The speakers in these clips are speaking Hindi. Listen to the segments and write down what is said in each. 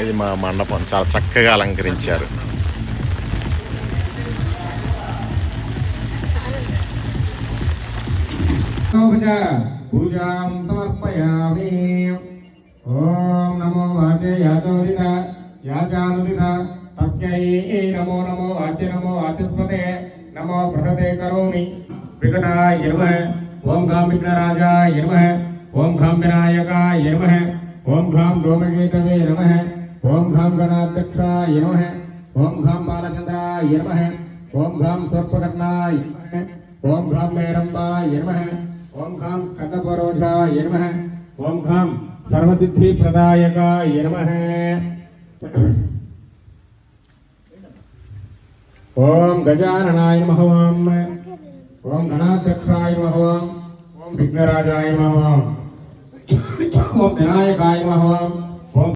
ఇది మా మండపం. చాలా చక్కగా అలంకరించారు. ఉపచార పూజాం సమర్పయామి. ఓం నమో వాచే యాచోదిత యాచానుదిత తస్యై నమో నమో వాచ్య నమో వాచస్పతే నమో బృహతే కరోమి. వికటాయ నమః. ఓం గాం విఘ్నరాజాయ నమః. ఓం గాం వినాయకాయ నమః. ఓం గాం ధూమకేతవే నమః. ओम घाम गणाध्यक्ष यनो है। ओम घाम बालचंद्रा यम है। ओम घाम सर्पकर्णा ओम घाम मेरंबा यम है। ओम घाम नमः यम है। ओम घाम सर्वसिद्धि घां यम है। ओम गजाननाय नमः ओम। गणाध्यक्षाय नमः ओम। विघ्नराजाय नमः ओम। विनायकाय नमः ओम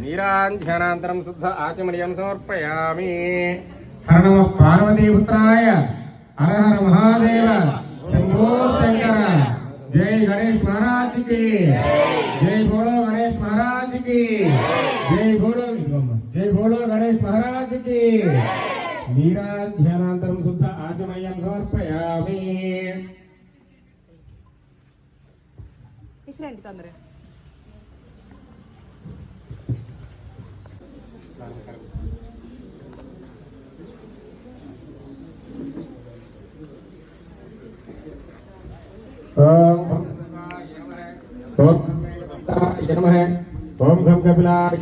नीरांजना शुद्ध आचमन समर्पया हर पार्वती पुत्राय हर हर महादेव शंभो शंकर जय गणेश महाराज की जय भोलो गणेश महाराज की जय भोलो जय भोलो गणेश महाराज की नीरांजन समर्पयामि विश्रान्ति तन्द्र ओम हम कपिला ओम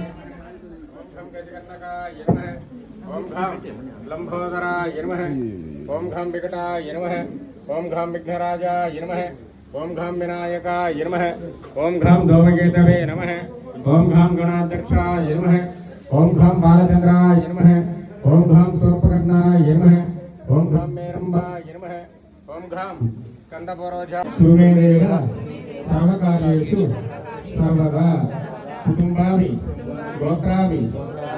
हम गजगन्नका यम है ओम घाम लंबोदराय नमः ओम घाम विकटाय नमः ओम घाम विघ्नराजाय नमः ओम घाम विनायकाय नमः ओम घाम धौमकेतवे नमः ओम घाम गणाध्यक्षाय नमः ओम घाम बालचंद्राय नमः ओम घाम स्वरूपकर्णाय नमः ओम घाम मेरंभाय नमः ओम घाम स्कंदपरोजा सर्वकार्येषु सर्वदा కుటుంబావి గోత్రావి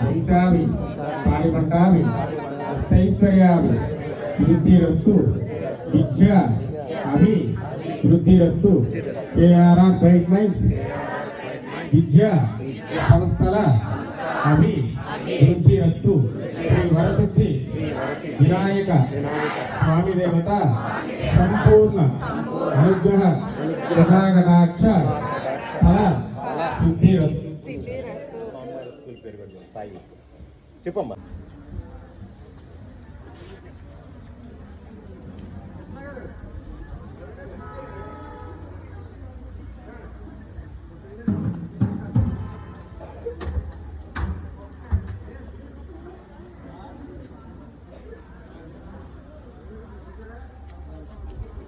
వంశావి పాడిపట్టావి అష్టైశ్వర్యావి వృద్ధిరస్తు విద్య అభి వృద్ధిరస్తు కేఆర్ఆర్ బ్రైట్ మైండ్స్ విద్య సంస్థల అభి వృద్ధిరస్తు శ్రీ వరసిద్ధి వినాయక స్వామి దేవత సంపూర్ణ అనుగ్రహ కథాకటాక్ష ఫల స్కూల్ పేరు సాయి చెప్పమ్మా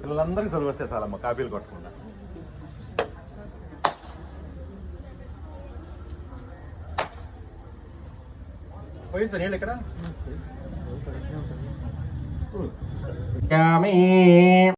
వీళ్ళందరికీ చదివేస్తే చాలమ్మ కాపీలు కొట్టకుండా. పోయింది సార్ నీళ్ళు ఇక్కడ?